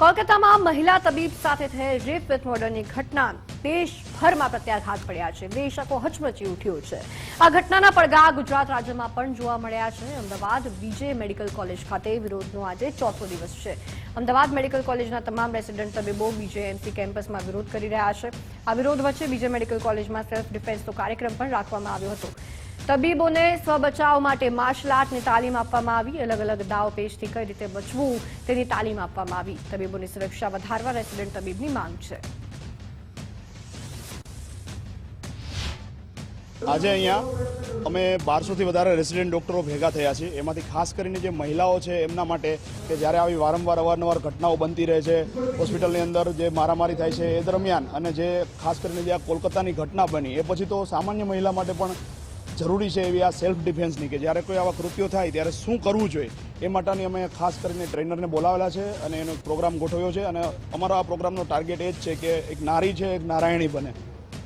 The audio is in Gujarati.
કોલકાતામાં મહિલા તબીબ સાથે થયેલ રેપ વિથ મર્ડરની ઘટના દેશભરમાં પ્રત્યાઘાત પડ્યા છે. દેશ હચમચી ઉઠ્યો છે. આ ઘટનાના પડઘા ગુજરાત રાજ્યમાં પણ જોવા મળ્યા છે. અમદાવાદ વિજય મેડિકલ કોલેજ ખાતે વિરોધનો આજે ચોથો દિવસ છે. અમદાવાદ મેડિકલ કોલેજના તમામ રેસિડેન્ટ તબીબો બીજેએમસી કેમ્પસમાં વિરોધ કરી રહ્યા છે. આ વિરોધ વચ્ચે બીજે મેડિકલ કોલેજમાં સેલ્ફ ડિફેન્સનો કાર્યક્રમ પણ રાખવામાં આવ્યો હતો. તબીબોને સ્વબચાવ માટે માર્શલ આર્ટની તાલીમ આપવામાં આવી. અલગ અલગ દાવ પેચથી કઈ રીતે બચવું તેની તાલીમ આપવામાં આવી. તબીબોની સુરક્ષા વધારવા રેસિડેન્ટ તબીબની માંગ છે. આજે અહીંયા અમે બારસોથી વધારે રેસિડેન્ટ ડૉક્ટરો ભેગા થયા છીએ. એમાંથી ખાસ કરીને જે મહિલાઓ છે, એમના માટે કે જ્યારે આવી વારંવાર અવારનવાર ઘટનાઓ બનતી રહે છે, હોસ્પિટલની અંદર જે મારામારી થાય છે એ દરમિયાન અને જે ખાસ કરીને જે આ કોલકાતાની ઘટના બની, એ પછી તો સામાન્ય મહિલા માટે પણ જરૂરી છે એવી આ સેલ્ફ ડિફેન્સની કે જ્યારે કોઈ આવા કૃત્યો થાય ત્યારે શું કરવું જોઈએ? એ માટેની અમે ખાસ કરીને ટ્રેનરને બોલાવેલા છે અને એનો પ્રોગ્રામ ગોઠવ્યો છે અને અમારો આ પ્રોગ્રામનો ટાર્ગેટ એ જ છે કે એક નારી છે, એક નારાયણી બને.